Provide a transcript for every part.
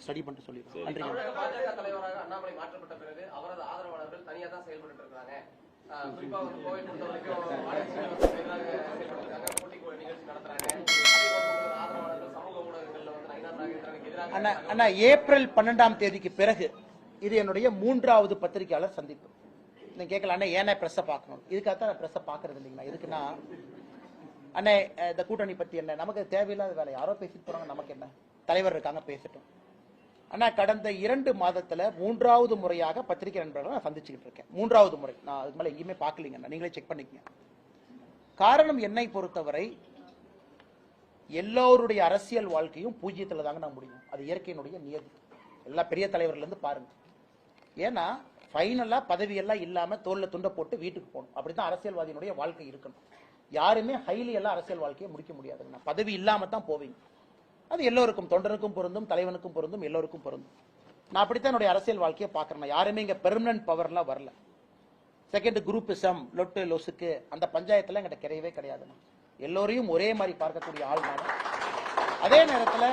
Study பண்ணிட்டு சொல்லிடுறோம். நன்றி தலைவராக அண்ணாமலை மாற்றப்பட்ட பிறகு அவரது ஆதரவாளர்கள் தனியா தான் செயல்பட்டு இருக்காங்க ஆஹ் குறிப்பா வந்து கோவை பொறுத்த வரைக்கும் ஆலய சீனிவாசனுக்கு எதிராக செயல்படுறாங்க போட்டி நிகழ்ச்சி நடத்துறாங்க. அதே போல உங்களது ஆதரவாளர்கள் சமூக ஊடகங்கள்ல வந்து நயினா நாகேந்திரனுக்கு எதிராக அண்ணா அண்ணா ஏப்ரல் பன்னெண்டாம் தேதிக்கு பிறகு இது என்னுடைய மூன்றாவது பத்திரிகையாளர் சந்திப்பு. நீங்க கேட்கல அண்ணா ஏன்னா பிரஸ்ஸை பார்க்கணும்? இதுக்காக தான் நான் பிரஸ்ஸை பார்க்கறது இல்லைங்களா எதுக்குன்னா அண்ணே இந்த கூட்டணி பத்தி என்ன? நமக்கு தேவையில்லாத வேலை. யாரோ பேசிட்டு போறாங்க நமக்கு என்ன? தலைவர் இருக்காங்க பேசட்டும். அண்ணா கடந்த இரண்டு மாதத்தில் மூன்றாவது முறையாக பத்திரிகை நண்பர்களை நான் சந்திச்சுக்கிட்டு இருக்கேன். மூன்றாவது முறை. நான் அதுக்கு மேலே எங்கேயுமே பார்க்கலீங்க. நீங்களே செக் பண்ணிக்கங்க. காரணம் என்னை பொறுத்தவரை எல்லோருடைய அரசியல் வாழ்க்கையும் பூஜ்ஜியத்தில் தாங்க நான் முடியும். அது இயற்கையினுடைய நியதி. எல்லா பெரிய தலைவர்லேருந்து பாருங்கள் பாருங்க. ஏன்னா ஃபைனலாக பதவியெல்லாம் இல்லாமல் தோலில் துண்டை போட்டு வீட்டுக்கு போகணும். அப்படி தான் அரசியல்வாதியினுடைய வாழ்க்கை இருக்கணும். யாருமே ஹைலி எல்லாம் அரசியல் வாழ்க்கையை முடிக்க முடியாதுங்க. பதவி இல்லாமல் தான் போவீங்க. அது எல்லோருக்கும் தொண்டனுக்கும் பொருந்தும் தலைவனுக்கும் பொருந்தும் எல்லோருக்கும் பொருந்தும். நான் அப்படித்தான் என்னுடைய அரசியல் வாழ்க்கையை பார்க்குறேன். யாருமே இங்கே பெர்மனன்ட் பவர்லாம் வரல. செகண்ட் குரூப்பிசம் லொட்டு லொசுக்கு அந்த பஞ்சாயத்தில் எங்கிட்ட கிடையவே கிடையாதுண்ணா எல்லோரையும் ஒரே மாதிரி பார்க்கக்கூடிய ஆள் நான். அதே நேரத்தில்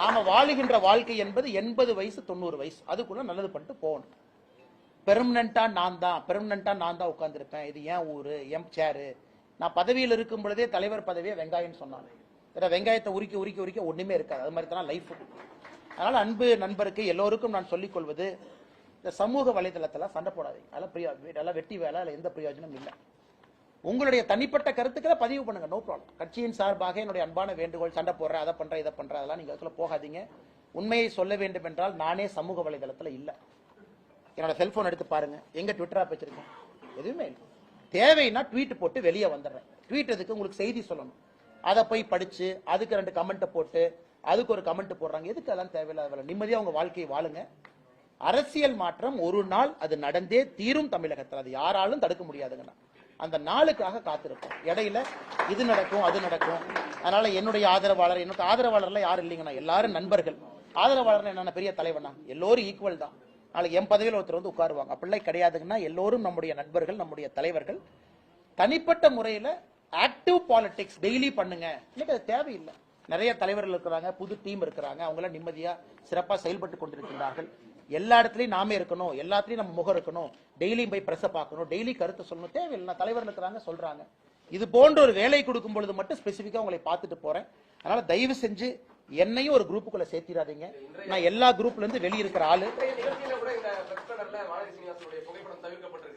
நாம் வாழுகின்ற வாழ்க்கை என்பது எண்பது வயசு தொண்ணூறு வயசு. அதுக்குள்ள நல்லது பண்ணிட்டு போகணும். பெர்மனண்டா நான் தான். பெர்மனண்டா நான் தான் உட்காந்துருப்பேன் இது ஏன் ஊர்? எம் சேரு நான் பதவியில் இருக்கும் பொழுதே தலைவர் பதவியை வெங்காயம்னு சொன்னாங்க. ஏன்னா வெங்காயத்தை உரிக்க உரிக்க உரிக்க ஒன்றுமே இருக்காது. அது மாதிரி தான் லைஃப் அதனால் அன்பு நண்பருக்கு எல்லோருக்கும் நான் சொல்லிக் கொள்வது இந்த சமூக வலைதளத்தில் சண்டை போடாதீங்க. அதெல்லாம் பிரியா அதெல்லாம் வெட்டி வேலை அதில் எந்த பிரயோஜனம் இல்லை. உங்களுடைய தனிப்பட்ட கருத்துக்களை பதிவு பண்ணுங்க. நோ ப்ராப்ளம் கட்சியின் சார்பாக என்னுடைய அன்பான வேண்டுகோள் சண்டை போடுறேன் அதை பண்றேன் இதை பண்றேன் அதெல்லாம் நீங்க அதுக்குள்ள போகாதீங்க. உண்மையை சொல்ல வேண்டும் என்றால் நானே சமூக வலைதளத்தில் இல்லை. என்னோட செல்போன் எடுத்து பாருங்க. எங்க ட்விட்டரா வச்சிருக்கேன்? எதுவுமே இல்லை. தேவைன்னா ட்வீட் போட்டு வெளியே வந்துடுறேன். ட்வீட் எதுக்கு? உங்களுக்கு செய்தி சொல்லணும். அதை போய் படிச்சு அதுக்கு ரெண்டு கமெண்ட்டை போட்டு அதுக்கு ஒரு கமெண்ட் போடுறாங்க. எதுக்கு அதெல்லாம் தேவையில்லாத வேலை? நிம்மதியாக உங்க வாழ்க்கையை வாழுங்க. அரசியல் மாற்றம் ஒரு நாள் அது நடந்தே தீரும் தமிழகத்தில். அது யாராலும் தடுக்க முடியாதுங்கண்ணா. அந்த நாளுக்காக காத்திருக்கும் இடையில இது நடக்கும் அது நடக்கும். அதனால என்னுடைய ஆதரவாளர் என்னோட ஆதரவாளர்ல யாரும் இல்லைங்கண்ணா. எல்லாரும் நண்பர்கள். ஆதரவாளர் என்னென்ன பெரிய தலைவனா? எல்லோரும் ஈக்குவல் தான். நாளைக்கு என் பதவியில் ஒருத்தர் வந்து உட்காருவாங்க. அப்படிலாம் கிடையாதுங்கன்னா எல்லோரும் நம்முடைய நண்பர்கள் நம்முடைய தலைவர்கள். தனிப்பட்ட முறையில் ஆக்டிவ் பாலிடிக்ஸ் டெய்லி பண்ணுங்க. இன்னைக்கு அது தேவையில்லை. நிறைய தலைவர்கள் இருக்கிறாங்க புது டீம் இருக்கிறாங்க அவங்க எல்லாம் நிம்மதியா சிறப்பா செயல்பட்டு கொண்டிருக்கிறார்கள் எல்லா இடத்துலயும் நாமே இருக்கணும் எல்லாத்துலயும் நம்ம முகம் இருக்கணும் டெய்லியும் போய் பிரச பார்க்கணும் டெய்லி கருத்து சொல்லணும். தேவையில்லை தலைவர்கள் இருக்கிறாங்க சொல்றாங்க. இது போன்ற ஒரு வேலை கொடுக்கும் பொழுது மட்டும் ஸ்பெசிஃபிக்கா உங்களை பார்த்துட்டு போறேன். அதனால தயவு செஞ்சு என்னையும் ஒரு குரூப்புக்குள்ள சேர்த்திடாதீங்க. நான் எல்லா குரூப்ல இருந்து வெளிய இருக்கிற ஆளு பிரஸ்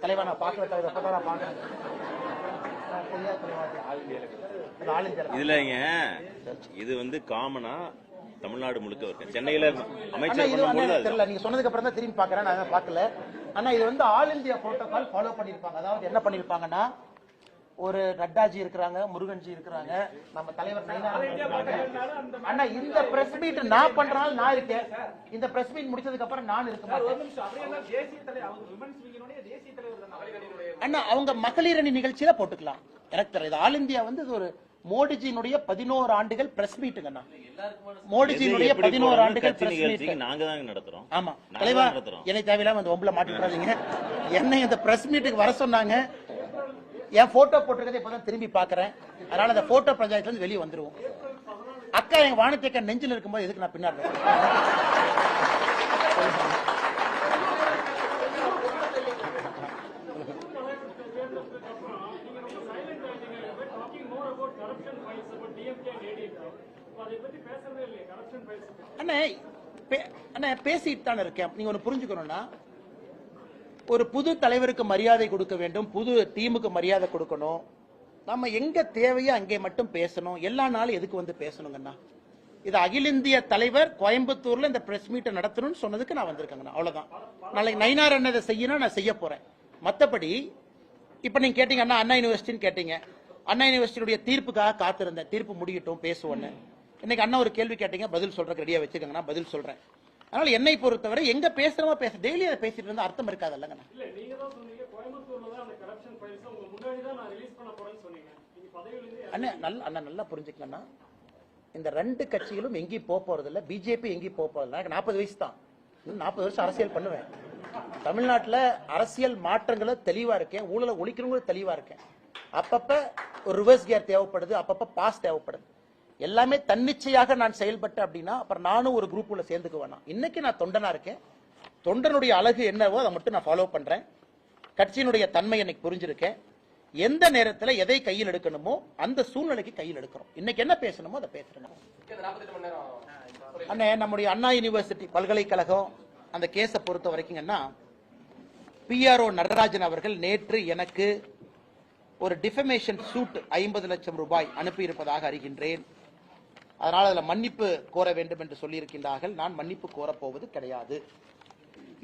தலைவா நான் பார்க்கல தலைவர் நான் பார்க்கறேன். இதுலங்க இது வந்து காமனா தமிழ்நாடு முழுக்க இருக்கு சென்னையில அமைச்சர். தெரியல நீங்க சொன்னதுக்கு அப்புறம் தான் திரும்பி பார்க்கறேன் நான் அதை பார்க்கல. ஆனா இது வந்து ஆல் இந்தியா புரோட்டோகால் ஃபாலோ பண்ணிருப்பாங்க அதாவது என்ன பண்ணிருப்பாங்கன்னா ஒரு நட்டாஜி இருக்கிறாங்க முருகன்ஜி இருக்கிறாங்க. நம்ம தலைவர். அண்ணா இந்த பிரஸ் மீட் நான் பண்றனால நான் இருக்கேன். இந்த பிரஸ் மீட் முடிச்சதுக்கு அப்புறம் நான் இருக்க மாட்டேன். அண்ணா அவங்க மகளிர் அணி நிகழ்ச்சியில போட்டுக்கலாம். எனக்கு தெரியல இது ஆல் இந்தியா வந்து இது ஒரு மோடிஜியினுடைய பதினோரு ஆண்டுகள் பிரஸ் மீட்டுங்கண்ணா மோடிஜியினுடைய பதினோரு ஆண்டுகள் பிரஸ் நிகழ்ச்சிக்கு மீட் நாங்க தான் நடத்துறோம். ஆமா. தலைவா என்னை தேவையில்லாம அந்த ஒம்புல மாட்டிக்கிறாதீங்க என்னை இந்த பிரஸ் மீட்டுக்கு வர சொன்னாங்க. என் போட்டோ போட்டிருக்கதை இப்பதான் திரும்பி பாக்குறேன் அதனால அந்த போட்டோ பஞ்சாயத்துல இருந்து வெளியே வந்துருவோம். அக்கா என் வானத்தேக்க நெஞ்சில் இருக்கும்போது எதுக்கு நான் பின்னாடி அண்ணே பே- அண்ணே பேசிட்டு தானே இருக்கேன். நீங்க ஒன்னு புரிஞ்சுக்கணும்னா ஒரு புது தலைவருக்கு மரியாதை கொடுக்க வேண்டும் புது டீமுக்கு மரியாதை கொடுக்கணும். நம்ம எங்க தேவையோ அங்கே மட்டும் பேசணும். எல்லா நாளும் எதுக்கு வந்து பேசணுங்கண்ணா? இது அகில இந்திய தலைவர் கோயம்புத்தூர்ல இந்த பிரஸ் மீட்டை நடத்தணும்னு சொன்னதுக்கு நான் வந்திருக்கேங்கண்ணா. அவ்வளவுதான். நாளைக்கு நைனார் அண்ணன் செய்யணும் நான் செய்ய போறேன். மற்றபடி இப்ப நீங்க கேட்டீங்க அண்ணா அண்ணா யூனிவர்சிட்டின்னு கேட்டீங்க. அண்ணா யூனிவர்சிட்டியுடைய தீர்ப்புக்காக காத்திருந்தேன். தீர்ப்பு முடியட்டும் பேசுவோன்னு. இன்னைக்கு அண்ணா ஒரு கேள்வி கேட்டீங்க பதில் சொல்றேன் ரெடியா வச்சுக்கோங்க நான் பதில் சொல்றேன். அதனால என்னை பொறுத்தவரை எங்க பேசுறோமோ பேச டெய்லி அதை பேசிட்டு இருந்தா அர்த்தம் இருக்காது இல்லைங்கண்ணா அண்ணா நல்ல அண்ணா நல்லா புரிஞ்சுக்கங்கண்ணா இந்த ரெண்டு கட்சிகளும் எங்கேயும் போக போறது இல்ல பிஜேபி எங்கேயும் போக போறது இல்ல எனக்கு நாற்பது வயசு தான். நாற்பது வருஷம் அரசியல் பண்ணுவேன். தமிழ்நாட்டுல அரசியல் மாற்றங்களை தெளிவா இருக்கேன். ஊழலை ஒழிக்கணுங்கிற தெளிவா இருக்கேன். அப்பப்ப ஒரு ரிவர்ஸ் கியர் தேவைப்படுது அப்பப்ப பாஸ் தேவைப்படுது. எல்லாமே தன்னிச்சையாக நான் செயல்பட்டேன் அப்படின்னா அப்புறம் நானும் ஒரு குரூப்புள்ள சேர்ந்துக்க வேணாம். இன்னைக்கு நான் தொண்டனா இருக்கேன். தொண்டனுடைய அழகு என்னவோ அதை மட்டும் நான் ஃபாலோ பண்றேன். கட்சியினுடைய தன்மை எனக்கு புரிஞ்சிருக்கேன். எந்த நேரத்துல எதை கையில் எடுக்கணுமோ அந்த சூழ்நிலைக்கு கையில் எடுக்கிறோம். இன்னைக்கு என்ன பேசணுமோ அதை பேசுறேன் அண்ணே நம்முடைய அண்ணா யூனிவர்சிட்டி பல்கலைக்கழகம் அந்த கேஸை பொறுத்த வரைக்குங்கன்னா பிஆர்ஓ நடராஜன் அவர்கள் நேற்று எனக்கு ஒரு டிஃபமேஷன் சூட் ஐம்பது லட்சம் ரூபாய் அனுப்பியிருப்பதாக அறிகின்றேன். அதனால் அதில் மன்னிப்பு கோர வேண்டும் என்று சொல்லியிருக்கின்றார்கள். நான் மன்னிப்பு கோரப்போவது கிடையாது.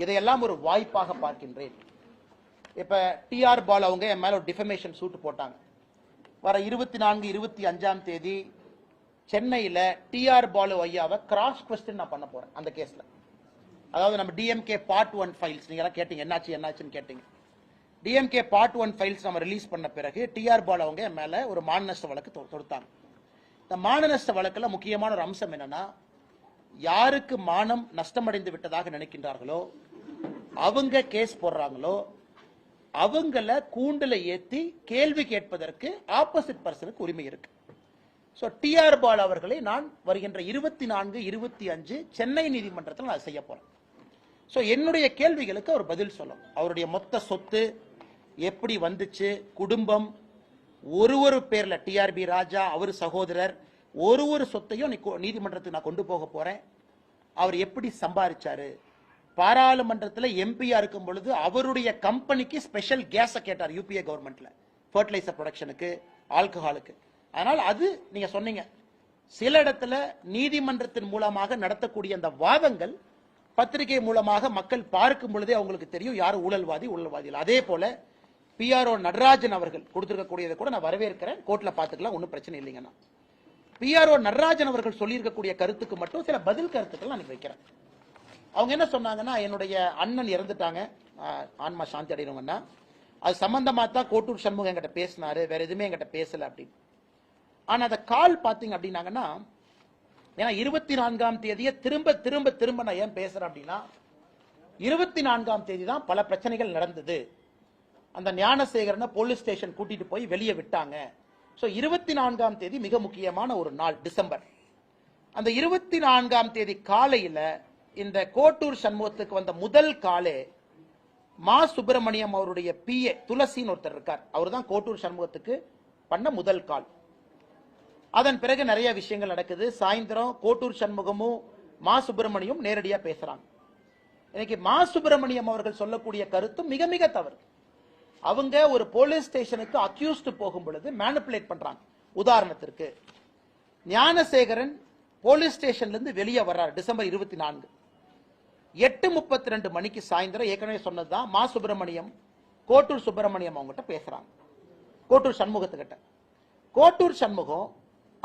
இதையெல்லாம் ஒரு வாய்ப்பாக பார்க்கின்றேன். இப்போ டிஆர் பால் அவங்க என் மேலே ஒரு டிஃபமேஷன் சூட் போட்டாங்க. வர இருபத்தி நான்கு இருபத்தி அஞ்சாம் தேதி சென்னையில் டிஆர் பாலு ஐயாவை கிராஸ் கொஸ்டின் நான் பண்ண போகிறேன் அந்த கேஸில் அதாவது நம்ம டிஎம்கே பார்ட் ஒன் ஃபைல்ஸ் நீங்கள் எல்லாம் கேட்டீங்க என்னாச்சு என்னாச்சுன்னு கேட்டீங்க. டிஎம்கே பார்ட் ஒன் ஃபைல்ஸ் நம்ம ரிலீஸ் பண்ண பிறகு டிஆர் பால் அவங்க என் மேலே ஒரு மான வழக்கு தொடுத்தாங்க. இந்த மான நஷ்ட வழக்கில் முக்கியமான ஒரு அம்சம் என்னன்னா யாருக்கு மானம் நஷ்டமடைந்து விட்டதாக நினைக்கின்றார்களோ அவங்க கேஸ் போடுறாங்களோ அவங்கள கூண்டில் ஏற்றி கேள்வி கேட்பதற்கு ஆப்போசிட் பர்சனுக்கு உரிமை இருக்கு. ஸோ டிஆர் பால் அவர்களை நான் வருகின்ற இருபத்தி நான்கு இருபத்தி அஞ்சு சென்னை நீதிமன்றத்தில் நான் செய்ய போறேன். ஸோ என்னுடைய கேள்விகளுக்கு அவர் பதில் சொல்லணும். அவருடைய மொத்த சொத்து எப்படி வந்துச்சு குடும்பம் ஒரு ஒரு பேர்ல டிஆர்பி ராஜா அவர் சகோதரர் ஒரு ஒரு சொத்தையும் நீ நீதிமன்றத்துக்கு நான் கொண்டு போக போறேன். அவர் எப்படி சம்பாதிச்சாரு பாராளுமன்றத்தில் எம்பியா இருக்கும் பொழுது அவருடைய கம்பெனிக்கு ஸ்பெஷல் கேஸை கேட்டார் யூபிஏ கவர்மெண்ட்ல ஃபர்டிலைசர் ப்ரொடக்ஷனுக்கு ஆல்கஹாலுக்கு அதனால் அது நீங்க சொன்னீங்க. சில இடத்துல நீதிமன்றத்தின் மூலமாக நடத்தக்கூடிய அந்த வாதங்கள் பத்திரிகை மூலமாக மக்கள் பார்க்கும் பொழுதே அவங்களுக்கு தெரியும் யார் ஊழல்வாதி ஊழல்வாதி அதே போல பிஆர்ஓ நடராஜன் அவர்கள் கொடுத்திருக்கக்கூடியதை கூட நான் வரவேற்கிறேன். கோர்ட்ல பாத்துக்கலாம் ஒன்றும் பிரச்சனை இல்லைங்கண்ணா பிஆர்ஓ நடராஜன் அவர்கள் சொல்லியிருக்கக்கூடிய கருத்துக்கு மட்டும் சில பதில் கருத்துக்கள் நான் வைக்கிறேன். அவங்க என்ன சொன்னாங்கன்னா என்னுடைய அண்ணன் இறந்துட்டாங்க. ஆன்மா சாந்தி அடைகிறவங்கன்னா அது சம்பந்தமா தான் கோட்டூர் சண்முகம் என்கிட்ட பேசினாரு. வேற எதுவுமே என்கிட்ட பேசல அப்படின்னு ஆனா அந்த கால் பாத்தீங்க அப்படின்னாங்கன்னா ஏன்னா இருபத்தி நான்காம் தேதியை திரும்ப திரும்ப திரும்ப நான் ஏன் பேசுறேன் அப்படின்னா இருபத்தி நான்காம் தேதி தான் பல பிரச்சனைகள் நடந்தது. அந்த ஞானசேகரனை போலீஸ் ஸ்டேஷன் கூட்டிட்டு போய் வெளியே விட்டாங்க. ஸோ இருபத்தி நான்காம் தேதி மிக முக்கியமான ஒரு நாள் டிசம்பர். அந்த இருபத்தி நான்காம் தேதி காலையில இந்த கோட்டூர் சண்முகத்துக்கு வந்த முதல் காலே மா சுப்பிரமணியம் அவருடைய பிஏ துளசின்னு ஒருத்தர் இருக்கார். அவர் தான் கோட்டூர் சண்முகத்துக்கு பண்ண முதல் கால். அதன் பிறகு நிறைய விஷயங்கள் நடக்குது. சாயந்தரம் கோட்டூர் சண்முகமும் மா சுப்பிரமணியம் நேரடியாக பேசுறாங்க. இன்னைக்கு மா சுப்பிரமணியம் அவர்கள் சொல்லக்கூடிய கருத்தும் மிக மிக தவறு. அவங்க ஒரு போலீஸ் ஸ்டேஷனுக்கு அக்யூஸ்டு போகும் பொழுது மேனிப்புலேட் பண்றாங்க. உதாரணத்திற்கு ஞானசேகரன் போலீஸ் ஸ்டேஷன்ல இருந்து வெளியே வர்றார் டிசம்பர் இருபத்தி நான்கு எட்டு முப்பத்தி ரெண்டு மணிக்கு சாயந்தரம் ஏற்கனவே சொன்னதுதான் மா சுப்பிரமணியம் கோட்டூர் சுப்பிரமணியம் அவங்ககிட்ட பேசுறாங்க. கோட்டூர் சண்முகத்துக்கிட்ட. கோட்டூர் சண்முகம்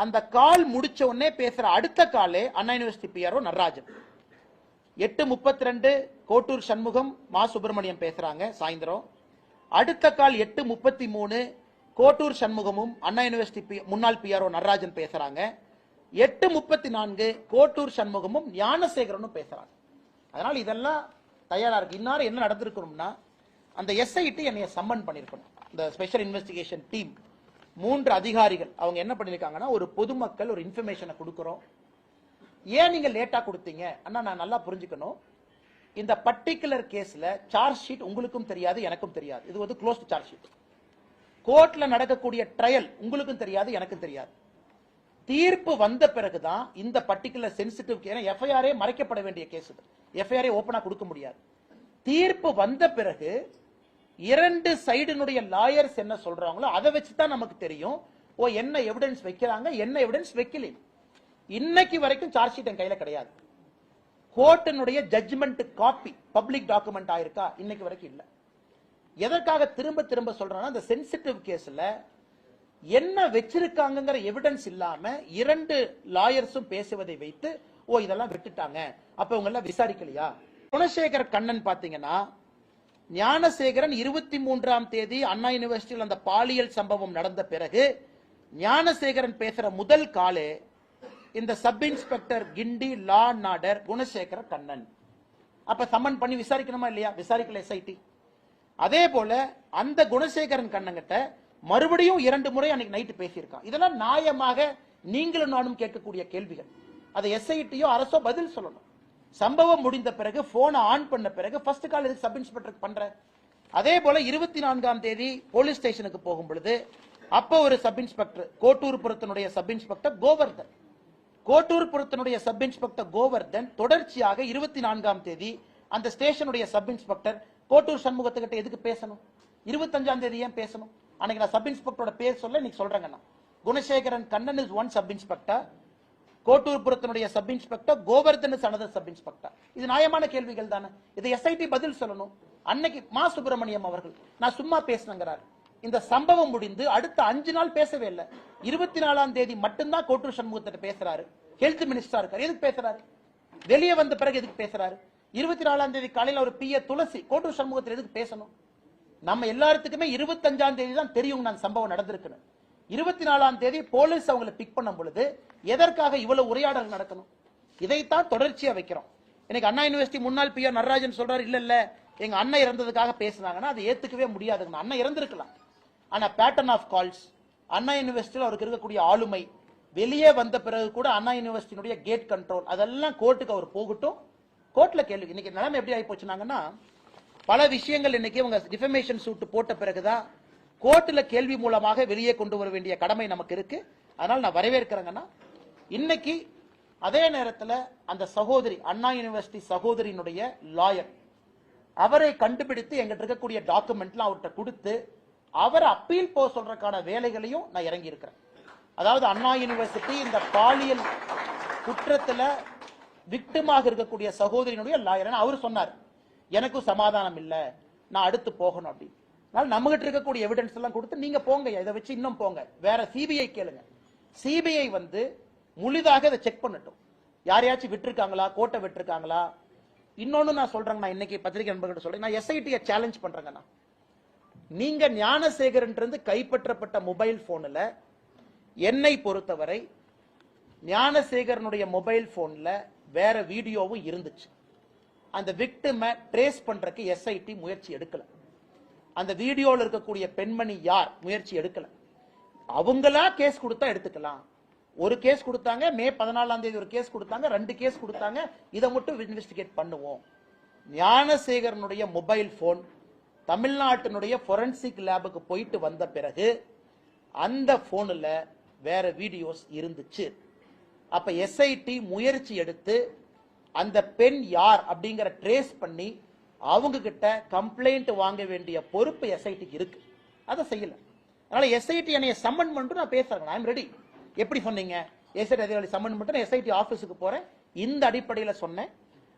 அந்த கால் முடிச்ச உடனே பேசுற அடுத்த காலே அண்ணா யூனிவர்சிட்டி பிஆர்ஓ நடராஜன். எட்டு முப்பத்தி ரெண்டு கோட்டூர் சண்முகம் மா சுப்பிரமணியம் பேசுறாங்க சாயந்தரம். அடுத்த கால் எட்டு முப்பத்தி மூணு. கோட்டூர் சண்முகமும் அண்ணா யூனிவர்சிட்டி பி- முன்னாள் பிஆர்ஓ நடராஜன் பேசுறாங்க. எட்டு முப்பத்தி நான்கு கோட்டூர் சண்முகமும் ஞானசேகரனும் பேசுறாங்க. அதனால இதெல்லாம் தயாரா இருக்கு. இன்னாரும் என்ன நடந்திருக்கணும்னா அந்த எஸ்ஐடி என்னைய சம்மன் பண்ணிருக்கணும். இந்த ஸ்பெஷல் இன்வெஸ்டிகேஷன் டீம் மூன்று அதிகாரிகள் அவங்க என்ன பண்ணியிருக்காங்கன்னா ஒரு பொதுமக்கள் ஒரு இன்ஃபர்மேஷனை கொடுக்குறோம். ஏன் நீங்க லேட்டா கொடுத்தீங்க? அண்ணா நான் நல்லா புரிஞ்சுக்கணும். இந்த பர்டிகுலர் கேஸ்ல சார்ஜ் ஷீட் உங்களுக்கும் தெரியாது எனக்கும் தெரியாது. இது வந்து க்ளோஸ்ட் சார்ஜ் ஷீட் கோர்ட்ல நடக்கக்கூடிய ட்ரையல் உங்களுக்கும் தெரியாது எனக்கும் தெரியாது. தீர்ப்பு வந்த பிறகுதான் இந்த பர்டிகுலர் சென்சிட்டிவ் ஏன்னா எஃப்ஐஆரே மறைக்கப்பட வேண்டிய கேஸ் இது. எஃப்ஐஆரே ஓப்பனாக கொடுக்க முடியாது. தீர்ப்பு வந்த பிறகு இரண்டு சைடினுடைய லாயர்ஸ் என்ன சொல்றாங்களோ அதை வச்சு தான் நமக்கு தெரியும். ஓ என்ன எவிடன்ஸ் வைக்கிறாங்க என்ன எவிடன்ஸ் வைக்கலையும் இன்னைக்கு வரைக்கும் சார்ஜ் ஷீட் என் கையில கிடையாது. கோர்ட்டினுடைய ஜட்ஜ்மெண்ட் காப்பி பப்ளிக் டாக்குமெண்ட் ஆயிருக்கா? இன்னைக்கு வரைக்கும் இல்லை. எதற்காக திரும்ப திரும்ப சொல்றேன்னா இந்த சென்சிட்டிவ் கேஸ்ல என்ன வச்சிருக்காங்கிற எவிடன்ஸ் இல்லாம இரண்டு லாயர்ஸும் பேசுவதை வைத்து ஓ இதெல்லாம் விட்டுட்டாங்க. அப்ப இவங்க எல்லாம் விசாரிக்கலையா? குணசேகர் கண்ணன் பாத்தீங்கன்னா ஞானசேகரன் இருபத்தி மூன்றாம் தேதி அண்ணா யூனிவர்சிட்டியில் அந்த பாலியல் சம்பவம் நடந்த பிறகு ஞானசேகரன் பேசுற முதல் காலே இந்த sub inspector Guindy law and order Gunasekara Kannan. அப்ப சம்மன் பண்ணி விசாரிக்கணுமா இல்லையா? விசாரிக்கல எஸ்ஐடி அதே போல அந்த குணசேகரன் கண்ணங்கிட்ட மறுபடியும் இரண்டு முறை அன்னைக்கு நைட்டு பேசியிருக்கான். இதெல்லாம் நியாயமாக நீங்களும் நானும் கேட்கக்கூடிய கேள்விகள். அதை எஸ்ஐடியோ அரசோ பதில் சொல்லணும். சம்பவம் முடிந்த பிறகு போனை ஆன் பண்ண பிறகு ஃபர்ஸ்ட் கால் எதுக்கு சப் இன்ஸ்பெக்டர் பண்ற? அதே போல இருபத்தி நான்காம் தேதி போலீஸ் ஸ்டேஷனுக்கு போகும் பொழுது அப்போ ஒரு சப் இன்ஸ்பெக்டர் கோட்டூர்புரத்தினுடைய சப் இன்ஸ்பெக்டர் கோவர்தன். கோட்டூர்புரத்தினுடைய சப் இன்ஸ்பெக்டர் கோவர்தன் தொடர்ச்சியாக இருபத்தி நான்காம் தேதி அந்த ஸ்டேஷனுடைய சப் இன்ஸ்பெக்டர் கோட்டூர் சண்முகத்துக்கிட்ட எதுக்கு பேசணும்? இருபத்தஞ்சாம் தேதி ஏன் பேசணும்? அன்னைக்கு நான் சப் இன்ஸ்பெக்டரோட பேர் சொல்ல இன்னைக்கு சொல்றேங்க நான் Gunasekaran Kannan is one sub inspector கோட்டூர்புரத்தினுடைய sub inspector Govardhan is another sub inspector இது நியாயமான கேள்விகள் தானே. இது எஸ்ஐடி பதில் சொல்லணும். அன்னைக்கு மா சுப்பிரமணியம் அவர்கள். நான் சும்மா பேசினங்கிறார் இந்த சம்பவம் முடிந்து அடுத்த அஞ்சு நாள் பேசவே இல்லை. இருபத்தி நாலாம் தேதி மட்டும்தான் கோட்டூர் சண்முகத்திட்ட பேசுறாரு. ஹெல்த் மினிஸ்டரா இருக்காரு. எதுக்கு பேசுறாரு? வெளியே வந்த பிறகு எதுக்கு பேசுறாரு? இருபத்தி நாலாம் தேதி காலையில் ஒரு பிய துளசி கோட்டூர் சண்முகத்தில் எதுக்கு பேசணும்? நம்ம எல்லாத்துக்குமே இருபத்தஞ்சாம் தேதி தான் தெரியும் நான் சம்பவம் நடந்திருக்குன்னு. இருபத்தி நாலாம் தேதி போலீஸ் அவங்களை பிக் பண்ணும் பொழுது எதற்காக இவ்வளவு உரையாடல் நடக்கணும்? இதைத்தான் தொடர்ச்சியா வைக்கிறோம். எனக்கு அண்ணா யூனிவர்சிட்டி முன்னாள் பிஆர் நடராஜன் சொல்றாரு இல்ல இல்ல எங்க அண்ணன் இறந்ததுக்காக பேசுனாங்கன்னா அது ஏத்துக்கவே முடியாதுங்க. அண்ணன் இறந்திருக்கலாம். ஆனால் பேட்டர்ன் ஆஃப் கால்ஸ் அண்ணா யூனிவர்சிட்டியில் அவருக்கு இருக்கக்கூடிய ஆளுமை. வெளியே வந்த பிறகு கூட அண்ணா யூனிவர்சிட்டியினுடைய கேட் கண்ட்ரோல் அதெல்லாம் கோர்ட்டுக்கு அவர் போகட்டும். கோர்ட்டில் கேள்வி. இன்னைக்கு நிலைமை எப்படி ஆகி போச்சுனாங்கன்னா பல விஷயங்கள் இன்னைக்கு இவங்க டிஃபமேஷன் சூட்டு போட்ட பிறகுதான் கோர்ட்டில் கேள்வி மூலமாக வெளியே கொண்டு வர வேண்டிய கடமை நமக்கு இருக்கு. அதனால் நான் வரவேற்கிறேங்கன்னா இன்னைக்கு அதே நேரத்தில் அந்த சகோதரி அண்ணா யூனிவர்சிட்டி சகோதரியினுடைய லாயர் அவரை கண்டுபிடித்து எங்கிட்ட இருக்கக்கூடிய டாக்குமெண்ட்லாம் அவர்கிட்ட கொடுத்து அவரை அப்பீல் போக சொல்றதுக்கான வேலைகளையும் நான் இறங்கி இருக்கிறேன் அதாவது அண்ணா யூனிவர்சிட்டி இந்த பாலியல் குற்றத்துல விக்டமாக இருக்கக்கூடிய சகோதரியினுடைய லாயர் அவர் சொன்னார் எனக்கும் சமாதானம் இல்லை நான் அடுத்து போகணும் அப்படி அதனால நம்மகிட்ட இருக்கக்கூடிய எவிடன்ஸ் எல்லாம் கொடுத்து நீங்க போங்க இதை வச்சு இன்னும் போங்க. வேற சிபிஐ கேளுங்க. சிபிஐ வந்து முழுதாக இதை செக் பண்ணட்டும். யாரையாச்சும் விட்டுருக்காங்களா? கோட்டை விட்டுருக்காங்களா? இன்னொன்னு நான் சொல்றேங்க நான் இன்னைக்கு பத்திரிகை நண்பர்கிட்ட சொல்றேன். நான் எஸ்ஐடியை சேலஞ்ச் பண்றேங்க நான் நீங்க ஞானசேகரன் கைப்பற்றப்பட்ட மொபைல் போன்ல என்னை பொறுத்தவரை ஞானசேகரனுடைய மொபைல் போன்ல வேற வீடியோவும் இருந்துச்சு. அந்த விக்டிமை ட்ரேஸ் பண்றதுக்கு எஸ்ஐடி முயற்சி எடுக்கல. அந்த வீடியோவில் இருக்கக்கூடிய பெண்மணி யார்? முயற்சி எடுக்கல. அவங்களா கேஸ் கொடுத்தா எடுத்துக்கலாம். ஒரு கேஸ் கொடுத்தாங்க மே பதினாலாம் தேதி ஒரு கேஸ் கொடுத்தாங்க ரெண்டு கேஸ் கொடுத்தாங்க இதை மட்டும் இன்வெஸ்டிகேட் பண்ணுவோம். ஞானசேகரனுடைய மொபைல் போன் தமிழ்நாட்டினுடைய ஃபொரன்சிக் லேபுக்கு போயிட்டு வந்த பிறகு அந்த ஃபோனில் வேற வீடியோஸ் இருந்துச்சு. அப்போ எஸ்ஐடி முயற்சி எடுத்து அந்த பெண் யார் அப்படிங்கிற ட்ரேஸ் பண்ணி அவங்க கிட்ட கம்ப்ளைண்ட் வாங்க வேண்டிய பொறுப்பு எஸ்ஐடிக்கு இருக்கு. அதை செய்யல. அதனால எஸ்ஐடி என்னைய சம்மன் பண்ணிட்டு நான் பேசுறேன். ஐம் ரெடி எப்படி சொன்னீங்க? எஸ்ஐடி அதிகாரி சம்மன் பண்ணிட்டு நான் எஸ்ஐடி ஆஃபீஸுக்கு போறேன். இந்த அடிப்படையில் சொன்னேன்.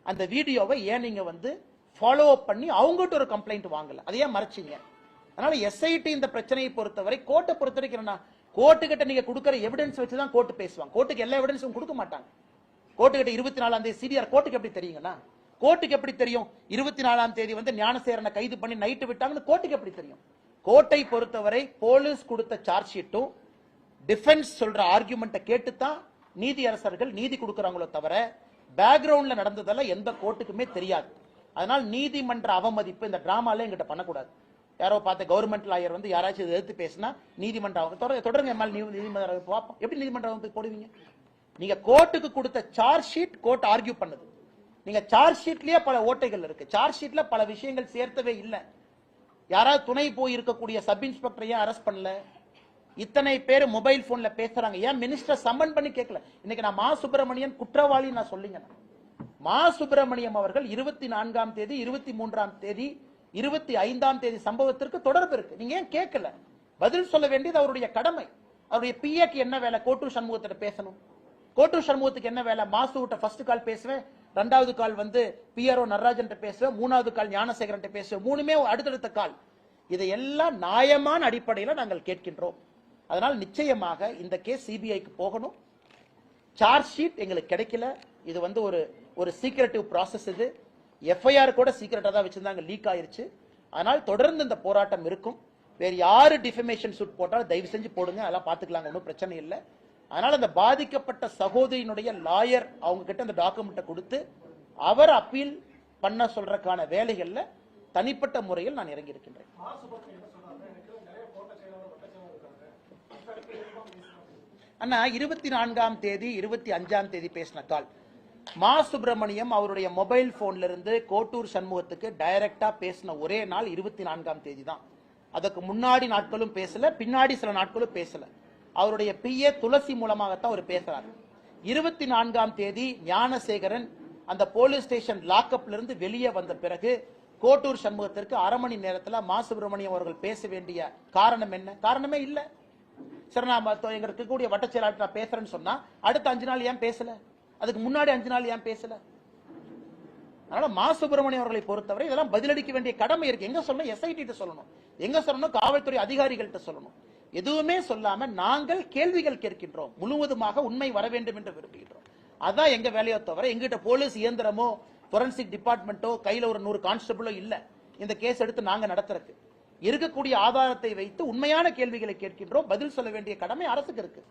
அந்த வீடியோவை ஏன் நீங்க வந்து ஃபாலோ அப் பண்ணி அவங்ககிட்ட ஒரு கம்ப்ளைண்ட் வாங்கல. அதை ஏன் மறைச்சீங்க? அதனால எஸ்ஐடி இந்த பிரச்சனையை பொறுத்தவரை கோர்ட்டை பொறுத்த வரைக்கும் என்னன்னா கோர்ட்டு கிட்ட நீங்க கொடுக்குற எவிடன்ஸ் வச்சு தான் கோர்ட்டு பேசுவாங்க கோர்ட்டுக்கு எல்லா எவிடன்ஸும் கொடுக்க மாட்டாங்க. கோர்ட்டு கிட்ட இருபத்தி நாலாம் தேதி சிடிஆர் கோர்ட்டுக்கு எப்படி தெரியுங்கன்னா கோர்ட்டுக்கு எப்படி தெரியும்? இருபத்தி நாலாம் தேதி வந்து ஞானசேரனை கைது பண்ணி நைட்டு விட்டாங்கன்னு கோர்ட்டுக்கு எப்படி தெரியும்? கோர்ட்டை பொறுத்தவரை போலீஸ் கொடுத்த சார்ஜ் ஷீட்டும் டிஃபென்ஸ் சொல்ற ஆர்குமெண்ட்டை கேட்டு தான் நீதி அரசர்கள் நீதி கொடுக்குறாங்களோ தவிர பேக்ரவுண்ட்ல நடந்ததெல்லாம் எந்த கோர்ட்டுக்குமே தெரியாது. அதனால் நீதிமன்ற அவமதிப்பு இந்த டிராமால எங்கிட்ட பண்ணக்கூடாது. யாரோ பார்த்த கவர்மெண்ட் லாயர் வந்து யாராச்சும் எதிர்த்து பேசினா நீதிமன்ற தொடருங்க எம்எல் நீதிமன்ற பார்ப்போம். எப்படி நீதிமன்ற போடுவீங்க? நீங்க கோர்ட்டுக்கு கொடுத்த சார்ஜ் ஷீட் கோர்ட் ஆர்கியூ பண்ணுது. நீங்க சார்ஜ் ஷீட்லயே பல ஓட்டைகள் இருக்கு. சார்ஜ் ஷீட்ல பல விஷயங்கள் சேர்த்தவே இல்லை. யாராவது துணை போய் இருக்கக்கூடிய சப் இன்ஸ்பெக்டர் ஏன் அரெஸ்ட் பண்ணல? இத்தனை பேர் மொபைல் போன்ல பேசுறாங்க. ஏன் மினிஸ்டர் சம்மன் பண்ணி கேட்கல இன்னைக்கு நான் மா சுப்பிரமணியன் குற்றவாளி நான் சொல்லிங்க. மா சுப்பிரமணியம் அவர்கள் இருபத்தி நான்காம் தேதி இருபத்தி மூன்றாம் தேதி இருபத்தி ஐந்தாம் தேதி சம்பவத்திற்கு தொடர்பு இருக்கு. நீங்க ஏன் கேட்கல பதில் சொல்ல வேண்டியது அவருடைய கடமை. அவருடைய பிஏக்கு என்ன வேலை? கோட்டூர் சண்முகத்திட்ட பேசணும். கோட்டூர் சண்முகத்துக்கு என்ன வேலை? மாசு விட்ட ஃபர்ஸ்ட் கால் பேசுவேன். ரெண்டாவது கால் வந்து பிஆர்ஓ நடராஜன் பேசுவேன். மூணாவது கால் ஞானசேகரன் பேசுவேன். மூணுமே அடுத்தடுத்த கால் இதையெல்லாம் நியாயமான அடிப்படையில் நாங்கள் கேட்கின்றோம். அதனால் நிச்சயமாக இந்த கேஸ் சிபிஐக்கு போகணும். சார்ஜ் ஷீட் எங்களுக்கு கிடைக்கல. இது வந்து ஒரு ஒரு சீக்ரெட்டிவ் ப்ராசஸ் இது. எஃப்ஐஆர் கூட சீக்ரெட்டாக தான் வச்சிருந்தாங்க லீக் ஆயிருச்சு. அதனால் தொடர்ந்து இந்த போராட்டம் இருக்கும். வேறு யாரு டிஃபமேஷன் சூட் போட்டாலும் தயவு செஞ்சு போடுங்க அதெல்லாம் பார்த்துக்கலாங்க ஒன்றும் பிரச்சனை இல்லை. அதனால் அந்த பாதிக்கப்பட்ட சகோதரியினுடைய லாயர் அவங்க கிட்ட அந்த டாக்குமெண்ட்டை கொடுத்து அவர் அப்பீல் பண்ண சொல்றதுக்கான வேலைகளில் தனிப்பட்ட முறையில் நான் இறங்கி இருக்கின்றேன் அண்ணா இருபத்தி நான்காம் தேதி இருபத்தி அஞ்சாம் தேதி பேசின கால். மா சுப்பிரமணியம் அவருடைய மொபைல் போன்ல இருந்து கோட்டூர் சண்முகத்துக்கு டைரக்டா பேசின ஒரே நாள் இருபத்தி நான்காம் தேதி தான் அதுக்கு முன்னாடி நாட்களும் பேசல பின்னாடி சில நாட்களும் பேசல. அவருடைய பிஏ துளசி மூலமாகத்தான் அவர் பேசுறாரு. இருபத்தி நான்காம் தேதி ஞானசேகரன் அந்த போலீஸ் ஸ்டேஷன் லாக்அப்ல இருந்து வெளியே வந்த பிறகு கோட்டூர் சண்முகத்திற்கு அரை மணி நேரத்துல மா சுப்பிரமணியம் அவர்கள் பேச வேண்டிய காரணம் என்ன? காரணமே இல்லை. சரி நான் எங்களுக்கு கூடிய இருக்கக்கூடிய நான் பேசுறேன்னு சொன்னா அடுத்த அஞ்சு நாள் ஏன் பேசல? அதுக்கு முன்னாடி அஞ்சு நாள் ஏன் பேசல? அதனால மா சுப்பிரமணியம் அவர்களை பொறுத்தவரை இதெல்லாம் பதிலளிக்க வேண்டிய கடமை இருக்கு. எங்க சொல்லணும்? எஸ்ஐடி சொல்லணும். எங்க சொல்லணும்? காவல்துறை அதிகாரிகள்கிட்ட சொல்லணும். எதுவுமே சொல்லாம நாங்கள் கேள்விகள் கேட்கின்றோம். முழுவதுமாக உண்மை வர வேண்டும் என்று விரும்புகின்றோம். அதான் எங்க வேலையோ தவிர எங்கிட்ட போலீஸ் இயந்திரமோ forensic டிபார்ட்மெண்ட்டோ கையில ஒரு நூறு கான்ஸ்டபிளோ இல்ல. இந்த கேஸ் எடுத்து நாங்க நடத்துறதுக்கு. இருக்கக்கூடிய ஆதாரத்தை வைத்து உண்மையான கேள்விகளை கேட்கின்றோம். பதில் சொல்ல வேண்டிய கடமை அரசுக்கு இருக்கு.